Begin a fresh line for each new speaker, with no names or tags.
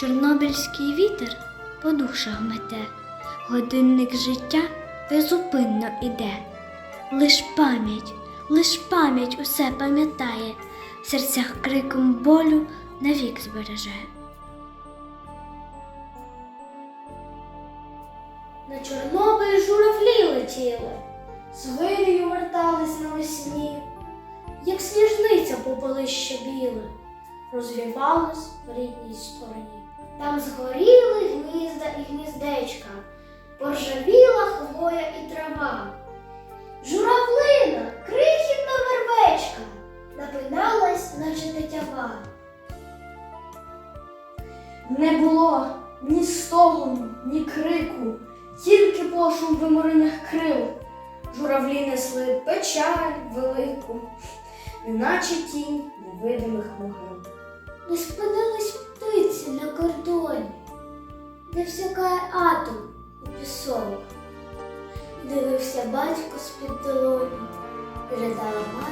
Чорнобильський вітер по душах мете, годинник життя безупинно іде. Лиш пам'ять, лиш пам'ять усе пам'ятає, в серцях криком болю навік збереже.
На Чорнобиль журавлі летіли, з вертались навесні, як сніжниця попелище біле, розвівалось в рідній стороні. Там згоріли гнізда і гніздечка, поржавіла хвоя і трава. Журавлина, крихітна вербечка, напиналась, наче тетява. Не було ні стогону, ні крику, тільки пошум виморених крил. Журавлі несли печаль велику, неначе тінь невидимих могил. Не всякає атом у пісок. Дивився батько з-під долоні, і ридала мати